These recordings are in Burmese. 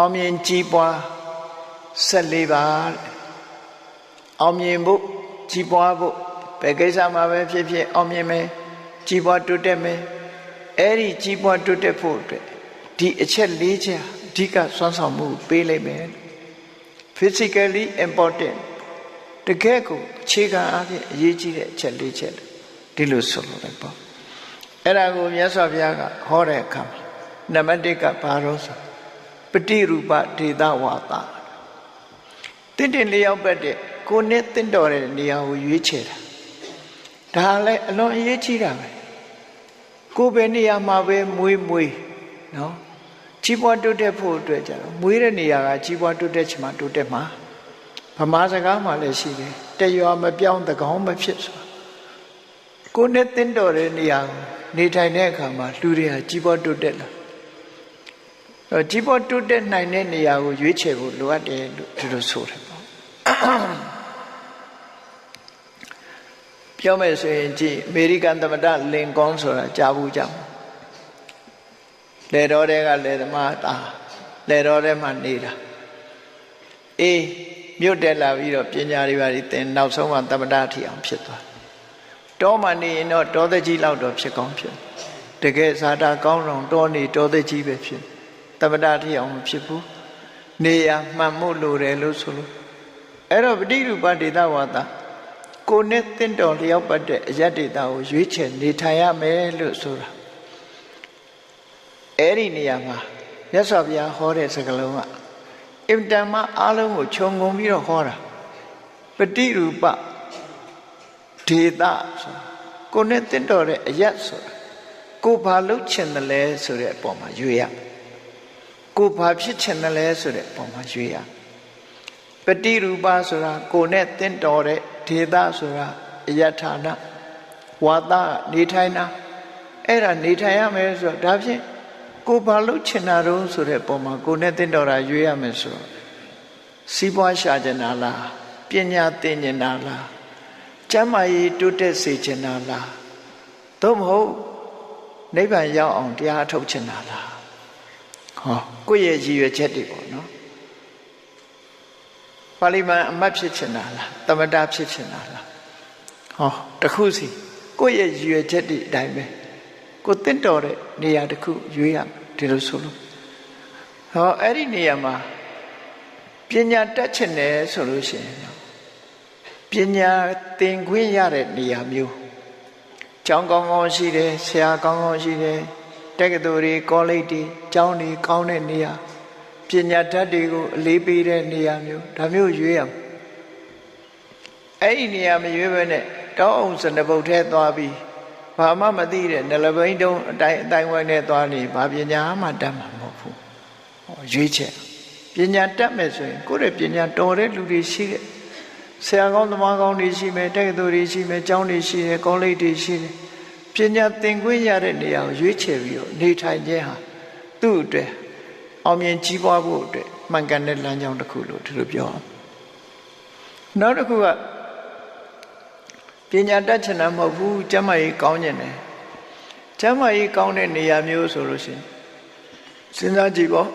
အောင်မြင်ကြီးပွားဆက်လေးပါအောင်မြင်ဖို့ကြီးပွားဖို့ဘယ်ကိစ္စမှာပဲဖြစ်ဖြစ်အောင်မြင်မယ်ကြီးပွားတိုးတက်မယ်အဲ့ဒီကြီးပွားတိုးတက်ဖို့အတွက်ဒီအချက်၄ချက်အဓိကစွမ်းဆောင်မှုပေးလိုက်မယ် physically important တကယ်ကိုအခြေခံအဖြစ်အရေးကြီးတဲ့အချက်၄ချက်ဒီလိုဆိုလို့လည်းပေါ့အဲ့ဒါကိုမြတ်စွာဘုရားကဟောတဲ့အခါမှာနံပါတ်1ကဘာလို့ဆို ပฏิရူပဒေသဝါဒတင့်တယ်လျောက်ပတ်တဲ့ကိုနဲ့တင့်တော်တဲ့နေရာကိုရွေးချယ်တာဒါလည်းအလွန်အရေးကြီးတာပဲကိုယ်ပဲနေရာမှာပဲမွေးမွေးနော်ကြီးပွားတိုးတက်ဖို့အတွက်ကြတော့မွေးတဲ့နေရာကကြီးပွားတိုးတက်ချင်မှတိုးတက်မှာဗမာစကားမှာလည်းရှိတယ်တရွာမပြောင်းတကောင်းမဖြစ်ဆိုကိုနဲ့တင့်တော်တဲ့နေရာကိုနေထိုင်တဲ့အခါမှာလူတွေဟာကြီးပွားတိုးတက်လာ တော့ကြီးပွားတိုးတက်နိုင်တဲ့နေရာကိုရွေးချယ်ဖို့လိုအပ်တယ်လို့ဒီလိုဆိုတယ်ပေါ့ပြောမယ်ဆိုရင်ကြည့်အမေရိကန်သမ္မတလင်ကွန်ဆိုတာကြားဘူးကြမှာလေတော်တဲ့ကလေသမားသားလေတော်တဲ့မှာနေတာအေးမြို့တက်လာပြီးတော့ပညာတွေပါသင်နောက်ဆုံးမှသမ္မတထီအောင်ဖြစ်သွားတောမှနေရင်တော့တောသက်ကြီးလောက်တော့ဖြစ်ကောင်းဖြစ်တကယ်ဇာတာကောင်းတော့တောနေတောသက်ကြီးပဲဖြစ် သမ္မတထီအောင်မဖြစ်ဘူးနေရမှန်မှုလိုတယ်လို့ဆိုလို့အဲ့တော့ပဋိရူပဒေသဝါဒကိုနဲ့တင့်တော်လျောက်ပတ်တဲ့အယက်ဒေတာကိုရွေးချယ်နေထိုင်ရမယ်လို့ဆိုတာအဲ့ဒီနေရာမှာမြတ်စွာဘုရားဟောတဲ့စကားလုံးကအင်တန်မှအားလုံးကိုခြုံငုံပြီးတော့ဟောတာပฏิရူပဒေတာဆိုကိုနဲ့တင့်တော်တဲ့အယက်ဆိုတာကိုဘာလုပ်ချင်တယ်လဲဆိုတဲ့အပေါ်မှာရွေးရ ကိုဘာဖြစ်ချင်တယ်လဲဆိုတဲ့အပေါ်မှာရွေးရပฏิရူပဆိုတာကိုနဲ့တင့်တော်တဲ့ဒေတာဆိုတာအယထာဏဝါဒနေထိုင်တာအဲ့ဒါနေထိုင်ရမယ်ဆိုတော့ဒါဖြင့်ကိုဘာလို့ချင်တာတော့ဆိုတဲ့ပုံမှာကိုနဲ့တင်တော်တာရွေးရမယ်ဆိုတော့စီးပွားရှာကျင်တာလားပညာသင်ကျင်တာလားကျမ်းမာရေးတိုးတက်စေချင်တာလားသို့မဟုတ်နိဗ္ဗာန်ရောက်အောင်တရားထုတ်ချင်တာလား ဟောကိုယ့်ရဲ့ရည်ရွယ်ချက်တွေပေါ့နော်ပါဠိမန်အမတ်ဖြစ်ချင်တာလားတမတာဖြစ်ချင်တာလားဟောတခုစီကိုယ့်ရဲ့ရည်ရွယ်ချက်တွေအတိုင်းပဲကိုတင့်တော်တဲ့နေရာတစ်ခုရွေးရဒီလိုဆိုလို့ဟောအဲ့ဒီနေရာမှာပညာတတ်ချင်တယ်ဆိုလို့ရှိရင်ပညာသင်ခွင့်ရတဲ့နေရာမျိုးကျောင်းကောင်းကောင်းရှိတယ်ဆရာကောင်းကောင်းရှိတယ် တက္ကသိုလ်တွေကောလိပ်တွေကျောင်းတွေကောင်းတဲ့နေရာပညာတတ်တွေကိုအလေးပေးတဲ့နေရာမျိုးဒါမျိုးရွေးရအဲ့ဒီနေရာမရွေးဘဲနဲ့တောင်းအောင်စနဘုတ်ထဲသွားပြီးဘာမှမသိတဲ့နလဘိန်းတုံးအတိုင်းအတိုင်းဝိုင်းနဲ့သွားနေဘာပညာမှတတ်မှာမဟုတ်ဘူးဟောရွေးချက်ပညာတတ်မယ်ဆိုရင်ကိုယ့်ရဲ့ပညာတော်တဲ့လူတွေရှိတဲ့ဆရာကောင်းသမားကောင်းတွေရှိမယ်တက္ကသိုလ်တွေရှိမယ်ကျောင်းတွေရှိတယ်ကောလိပ်တွေရှိတယ်ပ ညာသင်ခွင့်ရတဲ့နေရာကိုရွေးချယ်ပြီးတော့နေထိုင်ခြင်းဟာသူ့အတွက်အောင်မြင်ကြီးပွားဖို့အတွက်မှန်ကန်တဲ့လမ်းကြောင်းတစ်ခုလို့ဒီလိုပြောအောင်နောက်တစ်ခုကပညာတတ်ချင်တာမဟုတ်ဘူးကျမ်းမာရေးကောင်းကျင်တယ်ကျမ်းမာရေးကောင်းတဲ့နေရာမျိုးဆိုလို့ရှိရင်စဉ်းစားကြည့်ပေါ့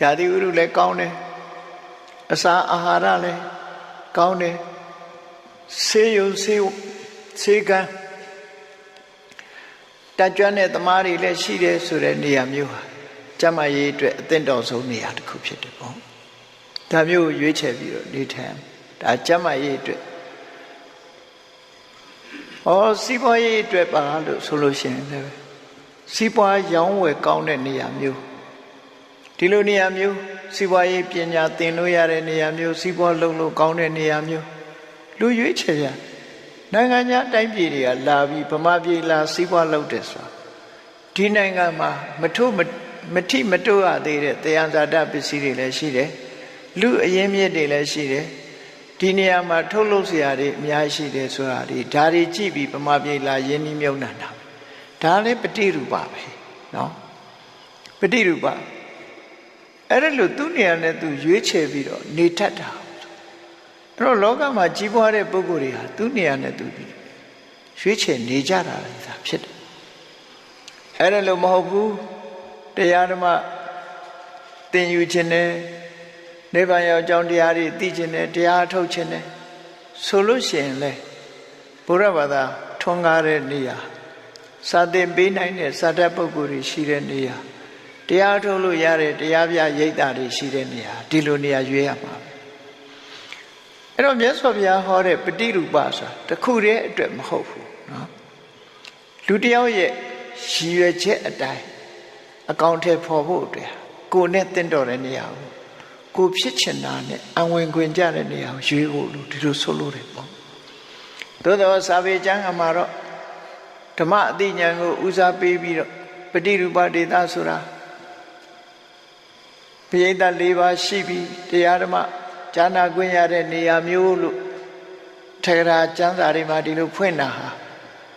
ယာတိဥရုလည်းကောင်းတယ်အစာအာဟာရလည်းကောင်းတယ် ဆေးရုံဆေးဆေးကန်းတကြွတဲ့သမားတွေလည်းရှိတယ်ဆိုတဲ့နေရာမျိုးဟာကျမ်းမာရေးအတွက်အသင့်တော်ဆုံးနေရာတစ်ခုဖြစ်တယ်ပေါ့ဒါမျိုးကိုရွေးချယ်ပြီးတော့နေထိုင်ဒါကျမ်းမာရေးအတွက်ဩစီးပွားရေးအတွက်ပါလို့ဆိုလို့ရှိရင်လည်းစီးပွားရောင်းဝယ်ကောင်းတဲ့နေရာမျိုးဒီလိုနေရာမျိုးစီးပွားရေးပညာသင်လို့ရတဲ့နေရာမျိုးစီးပွားလုပ်လို့ကောင်းတဲ့နေရာမျိုး လူရွေးချယ်ရနိုင်ငံခြားတိုင်းပြည်တွေကလာပြီးဗမာပြည်လာစီးပွားလုပ်တယ်ဆိုတာဒီနိုင်ငံမှာမထုတ်မထိမတိုးရသေးတဲ့တရားဇာတပစ္စည်းတွေလည်းရှိတယ်လူအရင်းမြစ်တွေလည်းရှိတယ်ဒီနေရာမှာထုတ်လုပ်เสียတွေအများရှိတယ်ဆိုတာဒီဒါတွေကြည့်ပြီးပမာပြေလာယင်းနှမြုံနှံတာဒါလည်းပฏิရူပပဲเนาะပฏิရူပအဲ့ဒါလို့သူ့နေရာနဲ့သူရွေးချယ်ပြီးတော့နေတတ်တာ အဲ့တော့လောကမှာကြီးပွားတဲ့ပုဂ္ဂိုလ်တွေဟာသူ့နေရာနဲ့သူရွေးချယ်နေကြတာလည်းဒါဖြစ်တယ်အဲ့ဒါလို့မဟုတ်ဘူးတရားဓမ္မသင်ယူခြင်းနဲ့နိဗ္ဗာန်ရောက်ကြောင်းတရားတွေသိခြင်းနဲ့တရားထုတ်ခြင်းနဲ့ဆိုလို့ရှိရင်လေဘုရားဘာသာထွန်းကားတဲ့နေရာစာသင်ပေးနိုင်တဲ့စာတတ်ပုဂ္ဂိုလ်တွေရှိတဲ့နေရာတရားထုတ်လို့ရတဲ့တရားပြရိပ်တာတွေရှိတဲ့နေရာဒီလိုနေရာရွေးရမှာ အဲ့တော့မြတ်စွာဘုရားဟောတဲ့ပฏิရူပဆိုတာတခုတည်းအတွက်မဟုတ်ဘူးနော်လူတယောက်ရဲ့ရည်ရွယ်ချက်အတိုင်းအကောင့်ထဲပေါ်ဖို့အတွက်ကိုယ်နဲ့တင့်တော်တဲ့နေရာကိုကိုဖြစ်ချင်တာနဲ့အဝင်ခွင်ကြတဲ့နေရာကိုရွေးဖို့လို့ဒီလိုဆိုလို့တယ်ပေါ့သို့သောစာပေကျမ်းကမှာတော့ဓမ္မအသိဉာဏ်ကိုဦးစားပေးပြီးတော့ပฏิရူပဒေတာဆိုတာပိဋက၄ပါးရှိပြီးတရားဓမ္မ ဉာဏ်ခွင့်ရတဲ့နေရာမျိုးလို့ထေရကျမ်းစာတွေမှာဒီလိုဖွင့်တာဟာ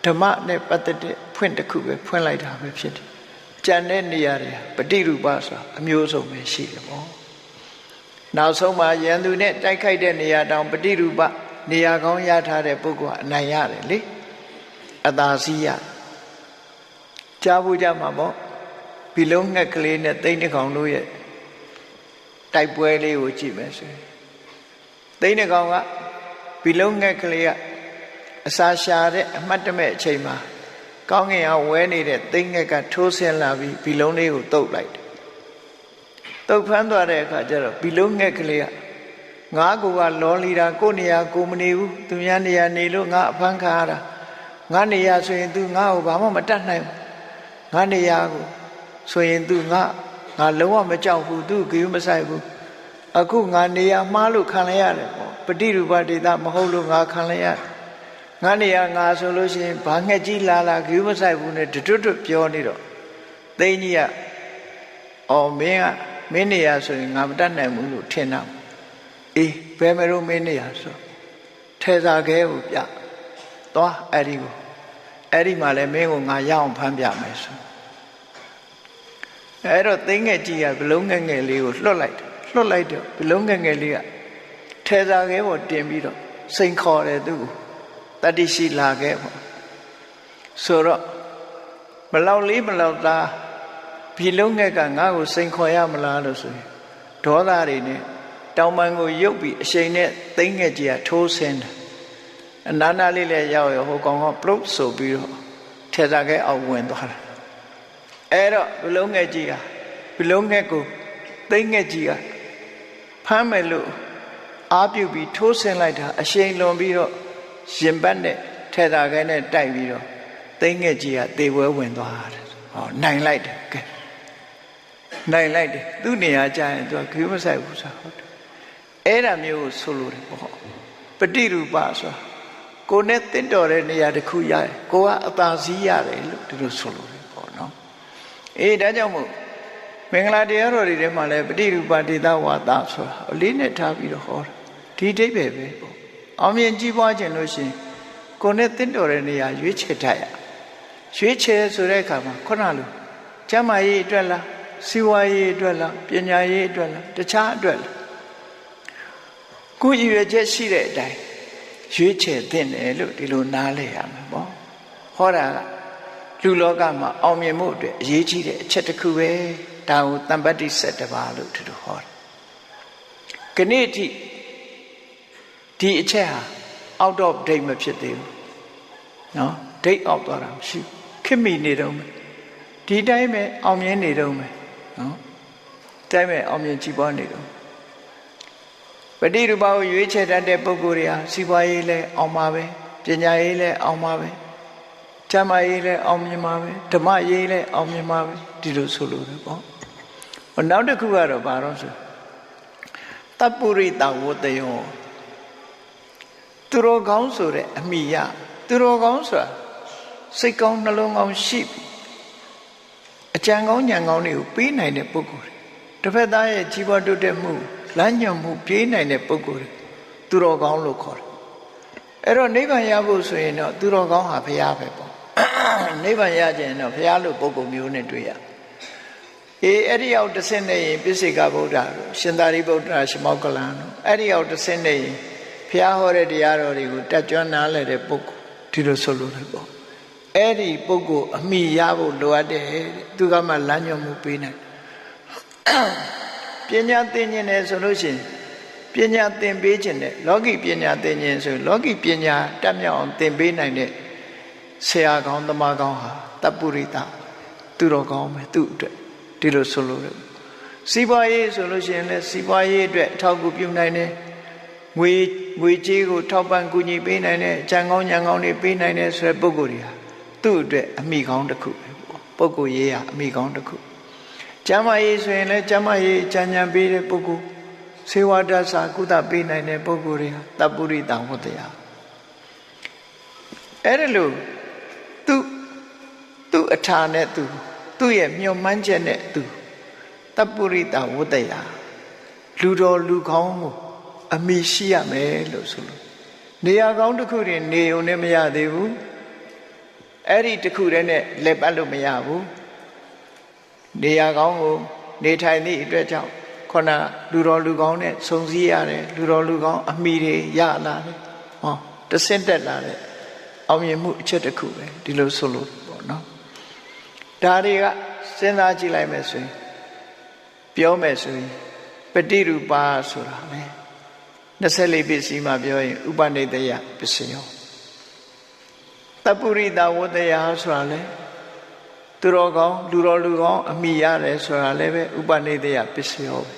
ဓမ္မနဲ့ပတ်သက်တဲ့ဖွင့်တစ်ခုပဲဖွင့်လိုက်တာပဲဖြစ်တယ်။ကြံတဲ့နေရာတွေပฏิရူပဆိုတာအမျိုးစုံပဲရှိတယ်ပေါ့။နောက်ဆုံးမှာယန္တုနဲ့တိုက်ခိုက်တဲ့နေရာတောင်ပฏิရူပနေရာကောင်းရထားတဲ့ပုဂ္ဂိုလ်ကအနိုင်ရတယ်လေ။အသာစီးရကြားဖို့ကြမှာပေါ့။ဘီလုံးငှက်ကလေးနဲ့သိမ့်တစ်ကောင်တို့ရဲ့တိုက်ပွဲလေးကိုကြည့်မယ်ဆိုရင် သိန်းတစ်ကောင်ကဘီလုံးငှက်ကလေးကအစာရှာတဲ့အမှတ်တမဲ့အချိန်မှာကောင်းငင်အောင်ဝဲနေတဲ့သိန်းငှက်ကထိုးဆင်းလာပြီးဘီလုံးလေးကိုတုပ်လိုက်တယ်တုပ်ဖမ်းသွားတဲ့အခါကျတော့ဘီလုံးငှက်ကလေးကငါကူကလောလီတာကိုနေရာကိုမနေဘူးသူများနေရာနေလို့ငါအဖမ်းခါရတာငါနေရာဆိုရင် तू ငါ့ကိုဘာမှမတတ်နိုင်ဘူးငါနေရာကိုဆိုရင် तू ငါငါလုံးဝမကြောက်ဘူး तू ဂယုမဆိုင်ဘူး အခုငါနေရာမှားလို့ခံလိုက်ရတယ်ပေါ့ပฏิရူပဒေတာမဟုတ်လို့ငါခံလိုက်ရတယ်ငါနေရာငါဆိုလို့ရှိရင်ဘာငှက်ကြီးလာလာဂရုမဆိုင်ဘူးနဲ့တွတ်တွတ်ပြောနေတော့သိန်းကြီးကအော်မင်းကမင်းနေရာဆိုရင်ငါမတတ်နိုင်ဘူးလို့ထင်တာအေးဘယ်မလို့မင်းနေရာဆိုထဲစာခဲကိုပြသွားအဲ့ဒီကိုအဲ့ဒီမှာလဲမင်းကိုငါရအောင်ဖမ်းပြမယ်ဆိုအဲ့တော့သိန်းငယ်ကြီးကဘလုံးငယ်ငယ်လေးကိုလွတ်လိုက်တယ် လွတ်လိုက်တော့ဘလုံးငယ်ငယ်လေးကထဲစာခဲပေါ်တင်ပြီးတော့စိန်ခေါ်တယ်သူ့ကိုတတ္တိရှိလာခဲ့ပေါ့ဆိုတော့မလောက်လေးမလောက်သားဘီလုံးငယ်ကငါ့ကိုစိန်ခေါ်ရမလားလို့ဆိုရင်ဒေါသတွေနဲ့တောင်ပန်ကိုရုပ်ပြီးအရှိန်နဲ့သိမ့်ငယ်ကြီးကထိုးဆင်းတယ်အနာနာလေးလည်းရောက်ရဟိုကောင်ကပလုတ်ဆိုပြီးတော့ထဲစားခဲအောက်ဝင်သွားတယ်အဲ့တော့ဘလုံးငယ်ကြီးကဘလုံးငယ်ကိုသိမ့်ငယ်ကြီးက ဖမ်းမယ်လို့အားပြုပြီးထိုးဆင်းလိုက်တာအရှိန်လွန်ပြီးတော့ရင်ပတ်နဲ့ထဲတာခဲနဲ့တိုက်ပြီးတော့သိငယ်ကြီးကတေပွဲဝင်သွားတယ်ဟောနိုင်လိုက်တယ်ကဲနိုင်လိုက်တယ်သူ့နေရာကျရင်သူကခရီးမဆိုင်ဘူးဆိုဟုတ်တယ်အဲ့ဒါမျိုးကိုဆိုလို့တယ်ပေါ့ပฏิရူပဆိုကိုနဲ့တင့်တော်တဲ့နေရာတစ်ခုရတယ်ကိုကအသာစီးရတယ်လို့ဒီလိုဆိုလို့တယ်ပေါ့နော်အေးဒါကြောင့်မို့ မင်္ဂလာတရားတော်တွေထဲမှာလည်းပฏิရူပဒေသဝါဒဆိုတာအလေးနဲ့ထားပြီးတော့ဟောတာဒီအိဗယ်ပဲပေါ့အောင်မြင်ကြီးပွားခြင်းလို့ရှိရင်ကိုယ်နဲ့တင့်တော်တဲ့နေရာရွေးချယ်တတ်ရရွေးချယ်ဆိုတဲ့အခါမှာခုနလိုကျမ်းမာရေးအတွက်လားစီဝါရေးအတွက်လားပညာရေးအတွက်လားတခြားအတွက်လားကိုယ်ရည်ရွယ်ချက်ရှိတဲ့အတိုင်းရွေးချယ်သင့်တယ်လို့ဒီလိုနားလည်ရမှာပေါ့ဟောတာကလူလောကမှာအောင်မြင်မှုအတွက်အရေးကြီးတဲ့အချက်တစ်ခုပဲ ဒါကိုတမ္ပတ္တိဆက်တပါလို့ဒီလိုဟောတယ်ခဏိတိဒီအချက်ဟာ out of date မဖြစ်သေးဘူးနော် date out သွားတာမရှိခင်မိနေတော့မယ်ဒီတိုင်းပဲအောင်မြင်နေတော့မယ်နော်တိုင်းပဲအောင်မြင်ကြည်ပွားနေတော့ပฏิရူပကိုရွေးချယ်တတ်တဲ့ပုဂ္ဂိုလ်တွေဟာစီးပွားရေးလည်းအောင်ပါပဲပညာရေးလည်းအောင်ပါပဲ ကျမ်းမာရေးလည်းအောင်မြင်ပါပဲဓမ္မရေးလည်းအောင်မြင်ပါပဲဒီလိုဆိုလို့ပဲပေါ့နောက်တစ်ခုကတော့ဘာလို့ဆိုတပ္ပုရိတဝတယောသူတော်ကောင်းဆိုတဲ့အမိယသူတော်ကောင်းဆိုတာစိတ်ကောင်းနှလုံးကောင်းရှိပြီအကြံကောင်းဉာဏ်ကောင်းတွေကိုပေးနိုင်တဲ့ပုဂ္ဂိုလ်တွေတစ်ဖက်သားရဲ့ကြီးပွားတိုးတက်မှုလမ်းညွှန်မှုပြေးနိုင်တဲ့ပုဂ္ဂိုလ်တွေသူတော်ကောင်းလို့ခေါ်တယ်အဲ့တော့နိဗ္ဗာန်ရဖို့ဆိုရင်တော့သူတော်ကောင်းဟာဘုရားပဲပေါ့ နိဗ္ဗာန်ရခြင်းတော့ဘုရားလို့ပုဂ္ဂိုလ်မျိုးနဲ့တွေ့ရအေးအဲ့ဒီရောက်တစ်ဆင့်နဲ့ရင်ပိစိကဗုဒ္ဓတို့ရှင်သာရိပုတ္တရာရှမောကလန်တို့အဲ့ဒီရောက်တစ်ဆင့်နဲ့ရင်ဘုရားဟောတဲ့တရားတော်တွေကိုတက်ကြွနားလည်တဲ့ပုဂ္ဂိုလ်ဒီလိုဆိုလို့လည်းပေါ့အဲ့ဒီပုဂ္ဂိုလ်အမိရဖို့လိုအပ်တယ်သူကမှလမ်းညွှန်မှုပေးနိုင်ပညာသင်ခြင်းနဲ့ဆိုလို့ရှိရင်ပညာသင်ပေးခြင်းနဲ့လောကီပညာသင်ခြင်းဆိုလောကီပညာတတ်မြောက်အောင်သင်ပေးနိုင်တဲ့ ဆရာကောင်းသမားကောင်းဟာတပ္ပုရိတသူတော်ကောင်းပဲသူ့အတွက်ဒီလိုဆိုလို့စီးပွားရေးဆိုလို့ရှိရင်လည်းစီးပွားရေးအတွက်အထောက်အကူပြုနိုင်တယ်ငွေငွေကြေးကိုထောက်ပံ့ကူညီပေးနိုင်တဲ့ကြံကောင်းညံကောင်းတွေပေးနိုင်တဲ့ဆိုတဲ့ပုဂ္ဂိုလ်တွေဟာသူ့အတွက်အမိကောင်းတစ်ခုပုဂ္ဂိုလ်ရေးဟာအမိကောင်းတစ်ခုကျမ်းမာရေးဆိုရင်လည်းကျမ်းမာရေးကြံညံပေးတဲ့ပုဂ္ဂိုလ်စေဝါဒစာကုသပေးနိုင်တဲ့ပုဂ္ဂိုလ်တွေဟာတပ္ပုရိတဝတ္တရားအဲ့ဒါလို့သူသူ့ အထာနဲ့သူ သူ့ရဲ့မျှော်မှန်းချက်နဲ့သူတပ္ပုရိတဝတ္တရားလူတော်လူကောင်းကိုအမိရှိရမယ်လို့ဆိုလို့နေရာကောင်းတစ်ခုတွင်နေုံနဲ့မရသေးဘူးအဲ့ဒီတစ်ခုတည်းနဲ့လက်ပတ်လို့မရဘူးနေရာကောင်းကိုနေထိုင်သည့်အတွက်ကြောင့်ခုနလူတော်လူကောင်းနဲ့စုံစည်းရတယ်လူတော်လူကောင်းအမိတွေရလာတယ်ဟောတဆင့်တက်လာတဲ့အောင်မြင်မှုအချက်တစ်ခုပဲဒီလိုဆိုလို့ပေါ့နော် ဒါတွေကစဉ်းစားကြည့်လိုက်မယ်ဆိုရင်ပြောမယ်ဆိုရင်ပฏิရူပါဆိုတာလေ24ပစ္စည်းမှာပြောရင်ဥပနိတယပစ္စယောတပုရိတဝတ္တယဆိုတာလေသူတော်ကောင်းလူတော်လူကောင်းအမိရတယ်ဆိုတာလည်းပဲဥပနိတယပစ္စယောပဲ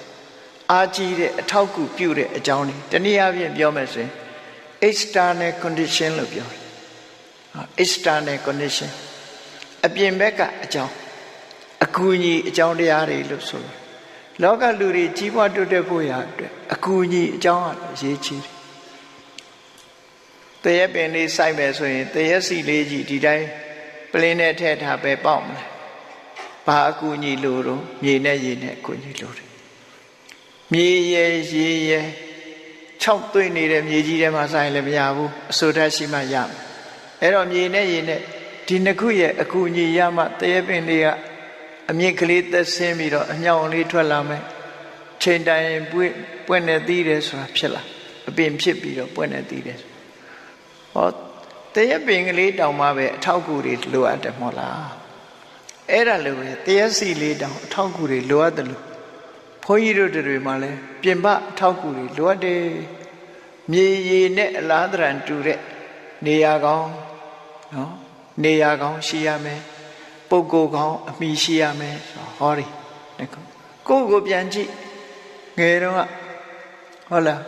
အာကြီးတဲ့အထောက်ကူပြုတဲ့အကြောင်းတွေတနည်းအားဖြင့်ပြောမယ်ဆိုရင် external condition လို့ပြောတယ် external condition အပြင်ဘက်ကအကြောင်းအကူအညီအကြောင်းတရားတွေလို့ဆိုလို့လောကလူတွေကြီးပွားတိုးတက်ဖို့ရအတွက်အကူအညီအကြောင်းအရေးကြီးတယ်တရက်ပင်လေးစိုက်မယ်ဆိုရင်တရက်စီလေးကြီးဒီတိုင်းပလင်းနဲ့ထည့်ထားပဲပေါက်မလဲဘာအကူအညီလိုတော့မြေနဲ့ရေနဲ့အကူအညီလိုတယ်မြေရဲရေရဲ6သွင်းနေတဲ့မြေကြီးထဲမှာစိုက်လည်းမရဘူးအစိုးရရှိမှရမယ်အဲ့တော့မြေနဲ့ရေနဲ့ ဒီနှစ်ခုရဲ့အကူအညီရမှတရက်ပင်လေးကအမြင့်ကလေးသက်ဆင်းပြီးတော့အညောင်လေးထွက်လာမယ်ချိန်တိုင်းပွင့်ပွင့်နေသေးတယ်ဆိုတာဖြစ်လာအပင်ဖြစ်ပြီးတော့ပွင့်နေသေးတယ်ဟောတရက်ပင်ကလေးတောင်မှပဲအထောက်အကူတွေလိုအပ်တယ်မဟုတ်လားအဲ့ဒါလိုပဲတရက်စီလေးတောင်အထောက်အကူတွေလိုအပ်တယ်လို့ဘုန်းကြီးတို့တွေမှလည်းပြင်ပအထောက်အကူတွေလိုအပ်တယ်မြေရည်နဲ့အလားတရံတူတဲ့နေရာကောင်းနော် နေရာကောင်းရှိရမယ်ပုဂ္ဂိုလ်ကောင်းအမိရှိရမယ်ဟောဒီကိုယ့်ကိုပြန်ကြည့်ငယ်တော့ဟုတ်လား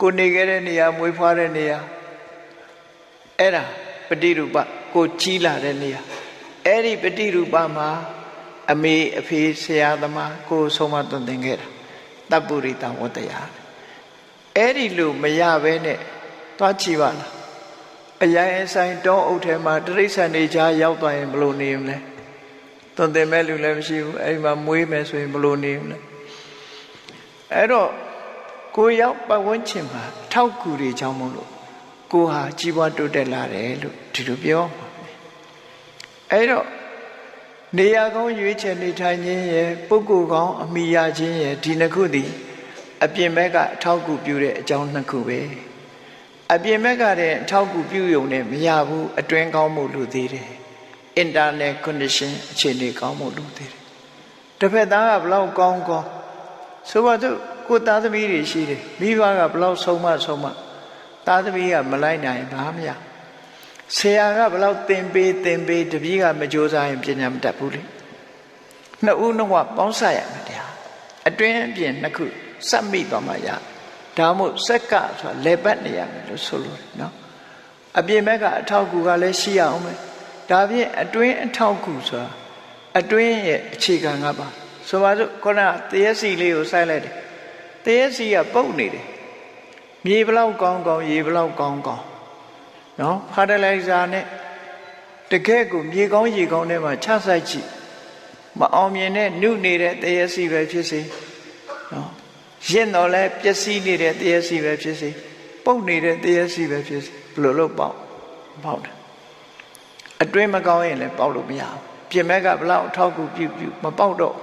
ကိုနေခဲ့တဲ့နေရာမွေးဖွားတဲ့နေရာအဲ့ဒါပฏิရူပကိုကြီးလာတဲ့နေရာအဲ့ဒီပฏิရူပမှာအမေအဖေဆရာသမားကိုဆုံးမသွန်သင်ခဲ့တာတပ်ပုရိတဝတ္တရားအဲ့ဒီလိုမရဘဲနဲ့သွားကြည့်ပါလား အရင်အဆိုင်တောအုပ်ထဲမှာတရိစ္ဆာန်နေကြားရောက်သွားရင်ဘလို့နေမလဲသွန်သင်မဲ့လူလည်းမရှိဘူးအဲ့ဒီမှာမွေးမယ်ဆိုရင်ဘလို့နေမလဲအဲ့တော့ကိုရောက်ပတ်ဝန်းကျင်မှာထောက်ကူတွေကြောင့်မလို့ကိုဟာကြီးပွားတိုးတက်လာတယ်လို့ဒီလိုပြောအဲ့တော့နေရာကောင်းရွေးချယ်နေထိုင်ခြင်းရဲ့ပုဂ္ဂိုလ်ကောင်းအမိရခြင်းရဲ့ဒီနှစ်ခုသည် အပြင်ဘက်ကအထောက်ကူပြုတဲ့အကြောင်းနှစ်ခုပဲ အပြင်ဘက်ကတည်းအထောက်ကူပြုရုံနဲ့မရဘူးအတွင်းကောင်းမှုလို့သေးတယ် internal condition အခြေအနေကောင်းမှုလို့သေးတယ်တစ်ဖက်သားကဘလောက်ကောင်းကောင်းဆိုပါတော့ကိုသားသမီးတွေရှိတယ်မိဘကဘလောက်ဆုံးမဆုံးမသားသမီးကမလိုက်နိုင်ဘာမှမရဆရာကဘလောက်သင်ပေးသင်ပေးတပည့်ကမကြိုးစားရင်ပညာမတတ်ဘူးလေနှစ်ဦးနှစ်ဝပေါင်းဆက်ရမယ်တရားအတွင်းအပြင်နှစ်ခုစက်မိသွားမှရ ဒါမို့စက်ကဆိုတာလေပတ်နေရမယ်လို့ဆိုလို့နော်အပြင်ဘက်ကအထောက်ကူကလည်းရှိရအောင်မယ်ဒါဖြင့်အတွင်းအထောက်ကူဆိုတာအတွင်းရဲ့အခြေခံကပါဆိုပါစို့ခုနတရက်စီလေးကိုစိုက်လိုက်တယ်တရက်စီကပုတ်နေတယ်မြေဘလောက်ကောင်းကောင်းရေဘလောက်ကောင်းကောင်းနော်ဖာတလိုက်ဇာနဲ့တကယ့်ကိုမြေကောင်းရေကောင်းထဲမှာချစိုက်ကြည့်မအောင်မြင်တဲ့နုနေတဲ့တရက်စီပဲဖြစ်စေနော် ရင့်တော့လဲပျက်စီးနေတဲ့တရက်စီပဲဖြစ်စေပုတ်နေတဲ့တရက်စီပဲဖြစ်စေဘယ်လိုလုပ်ပေါက်ပေါက်တယ်အတွင်းမကောင်းရင်လည်းပေါက်လို့မရဘူးပြင်မဲ့ကဘလောက်ထောက်ကူပြုပြုမပေါက်တော့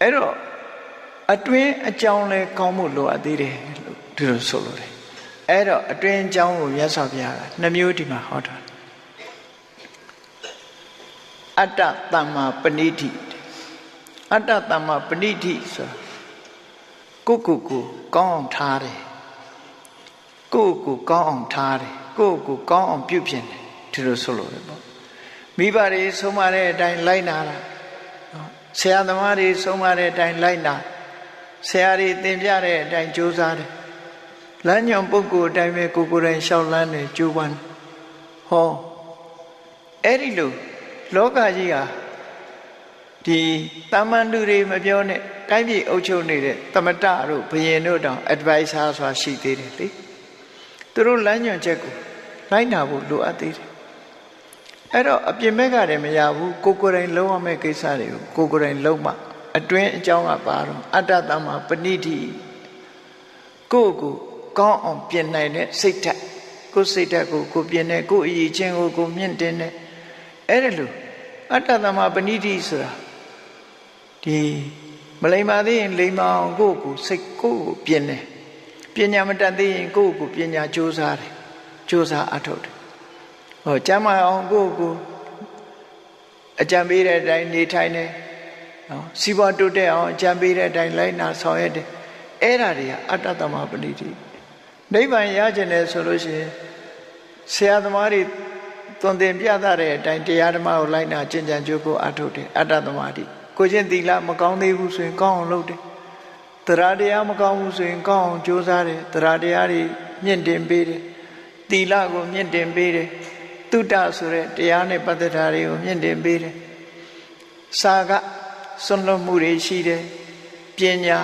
အဲ့တော့အတွင်းအကြောင်းလဲကောင်းမှုလိုအပ်သေးတယ်လို့ဒီလိုဆိုလို့တယ်အဲ့တော့အတွင်းအကြောင်းကိုမြတ်စွာဘုရားကနှမျိုးဒီမှာဟောတာအတ္တတမ္မာပဏိတိ အတ္တတမ္မာပဏိတိဆိုတာကိုကိုကိုကောင်းအောင်ထားတယ်ကိုကိုကောင်းအောင်ထားတယ်ကိုကိုကောင်းအောင်ပြုပြင်တယ်ဒီလိုဆိုလို့ပေါ့မိဘတွေဆုံးမတဲ့အတိုင်းလိုက်နာတာဆရာသမားတွေဆုံးမတဲ့အတိုင်းလိုက်နာဆရာတွေသင်ပြတဲ့အတိုင်းကြိုးစားတယ်လမ်းညွန်ပုဂ္ဂိုလ်အတိုင်းပဲကိုကိုယ်တိုင်ရှောက်လန်းတယ်ကြိုးပမ်းဟောအဲ့ဒီလိုလောကကြီးဟာ ဒီတာမန်လူတွေမပြောနဲ့တိုင်းပြည်အုပ်ချုပ်နေတဲ့သမတတို့ဘယင်တို့တောင် advisor ဆိုတာရှိသေးတယ်လေသူတို့လမ်းညွှန်ချက်ကိုလိုက်နာဖို့လိုအပ်သေးတယ်အဲ့တော့အပြင်ဘက်ကတည်းမရဘူးကိုကိုယ်တိုင်လုံးဝမဲ့ကိစ္စတွေကိုကိုကိုယ်တိုင်လုံးမှအတွင်းအကြောင်းကပါတော့အတ္တတမပဏိတိကိုကိုကောင်းအောင်ပြင်နိုင်တဲ့စိတ်ဓာတ်ကိုစိတ်ဓာတ်ကိုကိုပြင်တဲ့ကိုအရေးချင်းကိုကိုမြင့်တင်တဲ့အဲ့ဒါလို့အတ္တတမပဏိတိဆိုတာ ဒီမလိမ္မာသေးရင်လိမ္မာအောင်ကိုကိုစိတ်ကိုကိုပြင်တယ်ပညာမတတ်သေးရင်ကိုကိုပညာကြိုးစားတယ်ကြိုးစားအထောက်တယ်ဟောကျမ်းမာအောင်ကိုကိုအကြံပေးတဲ့အတိုင်းနေထိုင်တယ်နော်စီးပွားတိုးတက်အောင်အကြံပေးတဲ့အတိုင်းလိုက်နာဆောင်ရွက်တယ်အဲ့ဒါတွေကအတ္တတမပဏိတိနိဗ္ဗာန်ရကျင်တယ်ဆိုလို့ရှိရင်ဆရာသမားတွေသွန်သင်ပြသတဲ့အတိုင်းတရားဓမ္မကိုလိုက်နာကျင့်ကြံကြိုးကိုအထုတ်တယ်အတ္တသမာဓိ ကိုချင်းသီလမကောင်းသေးဘူးဆိုရင်ကောင်းအောင်လုပ်တယ်တရားတရားမကောင်းဘူးဆိုရင်ကောင်းအောင်ကြိုးစားတယ်တရားတရားတွေမြင့်တင်ပေးတယ်သီလကိုမြင့်တင်ပေးတယ်တုတ္တဆိုတဲ့တရားနဲ့ပတ်သက်တာတွေကိုမြင့်တင်ပေးတယ်စာကစွန့်လွတ်မှုတွေရှိတယ်ပညာ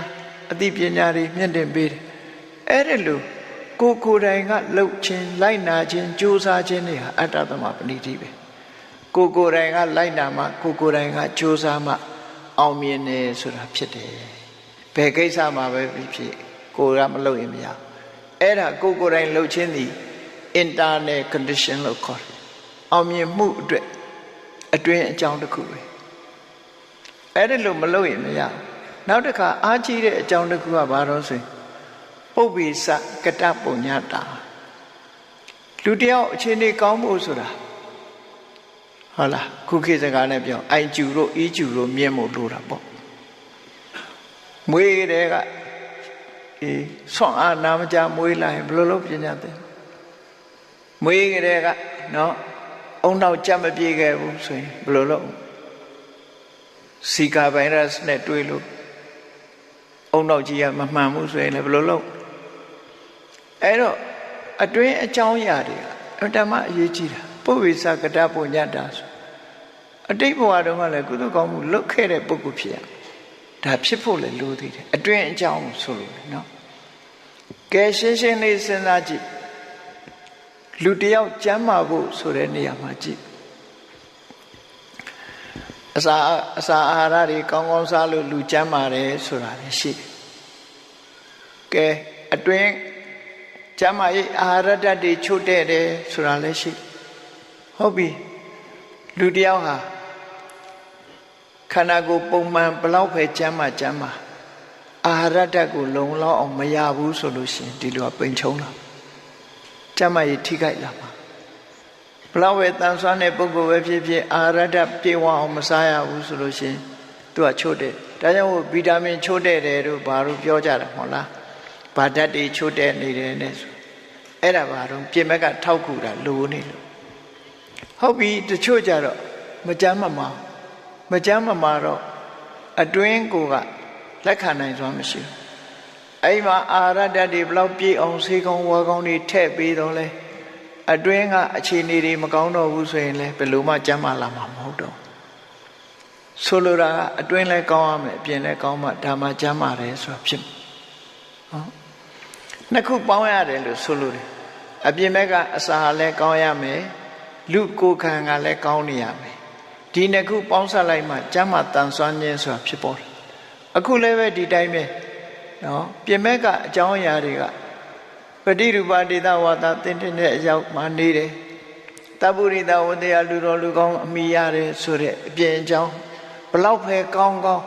အသိပညာတွေမြင့်တင်ပေးတယ်အဲ့ဒါလို့ကိုကိုယ်တိုင်ကလှုပ်ခြင်းလိုက်နာခြင်းကြိုးစားခြင်းတွေဟာအတ္တသမပဏိတိပဲကိုကိုယ်တိုင်ကလိုက်နာမှကိုကိုယ်တိုင်ကကြိုးစားမှ အောင်မြင်တယ်ဆိုတာဖြစ်တယ်ဘယ်ကိစ္စမှာပဲဖြစ်ဖြစ်ကိုယ်ကမလုပ်ရင်မရအဲ့ဒါကိုကိုယ်တိုင်လှုပ်ခြင်းသည် internal condition လို့ခေါ်တယ်အောင်မြင်မှုအတွက်အတွင်းအကြောင်းတစ်ခုပဲအဲ့ဒါလို့မလုပ်ရင်မရနောက်တစ်ခါအားကြီးတဲ့အကြောင်းတစ်ခုကဘာလို့ဆိုရင်ပုပ္ပိစကတပုံညတာလူတယောက်အခြေအနေကောင်းဖို့ဆိုတာ ဟုတ်လားခုခေတ်စကားနဲ့ပြောအိုင်ကျူတို့အီးကျူတို့မြင်ဖို့လိုတာပေါ့မွေးတဲ့ကအေးဆွမ်းအားနာမကြမွေးလိုက်ဘယ်လိုလုပ်ပညာသင်မွေးကြတဲ့ကနော်အုံနောက်ကြက်မပြေခဲ့ဘူးဆိုရင်ဘယ်လိုလုပ်စီကာဗိုင်းရပ်စ်နဲ့တွေ့လို့အုံနောက်ကြီးကမမှန်ဘူးဆိုရင်လည်းဘယ်လိုလုပ်အဲ့တော့အတွင်းအကြောင်းအရာတွေအတ္တမအရေးကြီးတာပုဗ္ဗေသကတပုညတာဆို အတိတ်ဘဝတုန်းကလည်းကုသကောင်းမှုလုပ်ခဲ့တဲ့ပုဂ္ဂိုလ်ဖြစ်ရဒါဖြစ်ဖို့လည်းလိုသေးတယ်အတွင်းအကြောင်းဆိုလို့နော်ကဲရှင်းရှင်းလေးစဉ်းစားကြည့်လူတယောက်ကျမ်းမာဖို့ဆိုတဲ့နေရာမှာကြည့်အစာအစာအာဟာရတွေကောင်းကောင်းစားလို့လူကျမ်းမာတယ်ဆိုတာလည်းရှိတယ်ကဲအတွင်းကျမ်းမာရေးအာဟာရဓာတ်တွေချို့တဲ့တယ်ဆိုတာလည်းရှိဟုတ်ပြီလူတယောက်ဟာ ခန္ဓာကိုယ်ပုံမှန်ဘလောက်ပဲကျမ်းမာကျမ်းမာအာဟာရဓာတ်ကိုလုံလောက်အောင်မရဘူးဆိုလို့ရှိရင်ဒီလိုပိန်ချုံလာကျမ်းမာရေးထိခိုက်လာမှာဘလောက်ပဲတန်ဆွမ်းတဲ့ပုဂ္ဂိုလ်ပဲဖြစ်ဖြစ်အာဟာရဓာတ်ပြေဝအောင်မစားရဘူးဆိုလို့ရှိရင်သူကချို့တဲ့ဒါကြောင့်ဗီတာမင်ချို့တဲ့တယ်တို့ဘာလို့ပြောကြတာမဟုတ်လားဗာဓာတ်တွေချို့တဲ့နေတယ်နဲ့ဆိုအဲ့ဒါဘာတော့ပြင်ဘက်ကထောက်ခုတာလိုနေလို့ဟုတ်ပြီတချို့ကြတော့မကြမ်းမမာ မကြမ်းမမာတော့အတွင်းကိုကလက်ခံနိုင်စွာမရှိဘူးအဲ့မှာအာရတ္တတွေဘလောက်ပြည့်အောင်ဆေးကောင်းဝါကောင်းတွေထည့်ပေးတော့လဲအတွင်းကအခြေအနေတွေမကောင်းတော့ဘူးဆိုရင်လည်းဘယ်လိုမှကြမ်းမာလာမှာမဟုတ်တော့ဆိုလိုတာကအတွင်းလည်းကောင်းရမယ်အပြင်လည်းကောင်းမှဒါမှကြမ်းမာတယ်ဆိုတာဖြစ်ဟုတ်နှစ်ခုပေါင်းရတယ်လို့ဆိုလိုတယ်အပြင်ဘက်ကအစာလည်းကောင်းရမယ်လူကိုယ်ခံကလည်းကောင်းနေရမယ် ဒီနှစ်ခုပေါင်းစပ်လိုက်မှကျမ်းမာတန်ဆွမ်းခြင်းဆိုတာဖြစ်ပေါ်တယ်အခုလည်းပဲဒီတိုင်းပဲနော်ပြင်ဘက်ကအကြောင်းအရာတွေကပฏิရူပဒေတာဝါဒသင်တင်တဲ့အရောက်မှနေတယ်တပုရိတဝတရားလူတော်လူကောင်းအမိရတယ်ဆိုတဲ့အပြင်အကြောင်းဘလောက်ပဲကောင်းကောင်း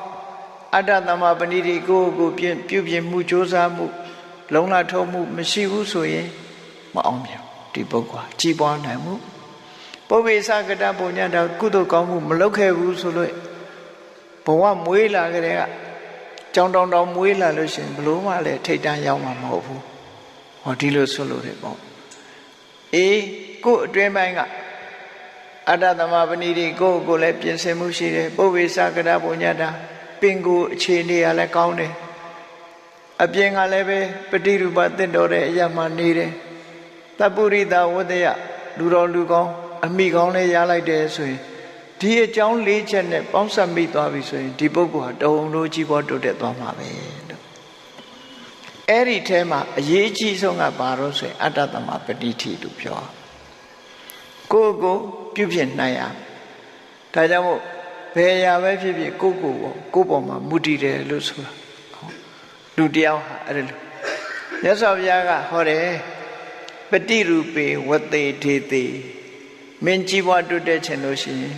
အတ္တသမပဏိတိကိုကိုပြုပြင်မှုကြိုးစားမှု လုံလထုံးမှုမရှိဘူးဆိုရင်မအောင်မြင်ဒီပုဂ္ဂိုလ်ကြီးပွားနိုင်မှု ပုဗ္ဗေသကတပုံညာတာကုသိုလ်ကောင်းမှုမလုပ်ခဲ့ဘူးဆိုလို့ဘဝမွေးလာကြတဲ့ကကြောင်တောင်တောင်မွေးလာလို့ရှိရင်ဘလို့မှလည်းထိတ်တန်းရောက်မှာမဟုတ်ဘူးဟောဒီလိုဆိုလို့တယ်ပေါ့အေးကို့အတွင်းပိုင်းကအတ္တသမပဏိတိကိုယ့်ကိုယ်လည်းပြင်ဆင်မှုရှိတယ်ပုဗ္ဗေသကတပုံညာတာပင်ကိုယ်အခြေအနေကလည်းကောင်းတယ်အပြင်ကလည်းပဲပฏิရူပတင့်တော်တဲ့အရာမှနေတယ်တပုရိတဝတ္တယလူတော်လူကောင်း အမိကောင်းလည်းရလိုက်တယ်ဆိုရင်ဒီအကြောင်း၄ချက်နဲ့ပေါင်းစပ်မိသွားပြီဆိုရင်ဒီပုဂ္ဂိုလ်ဟာတုံလို့ကြီးပေါ်တိုးတက်သွားမှာပဲလို့အဲ့ဒီထဲမှာအရေးကြီးဆုံးကဘာလို့ဆိုရင်အတ္တသမပဋိဋ္ဌိလို့ပြောကိုယ့်ကိုပြုဖြစ်နိုင်ရဒါကြောင့်မို့ဘယ်ရာပဲဖြစ်ဖြစ်ကိုယ့်ကိုယ်ကိုကိုယ့်ပေါ်မှာမူတည်တယ်လို့ဆိုတာလူတယောက်ဟာအဲ့လိုမြတ်စွာဘုရားကဟောတယ်ပฏิရူပေဝတေထေတေ မင်းကြီးပွားတိုးတက်ခြင်းလို့ရှိရင်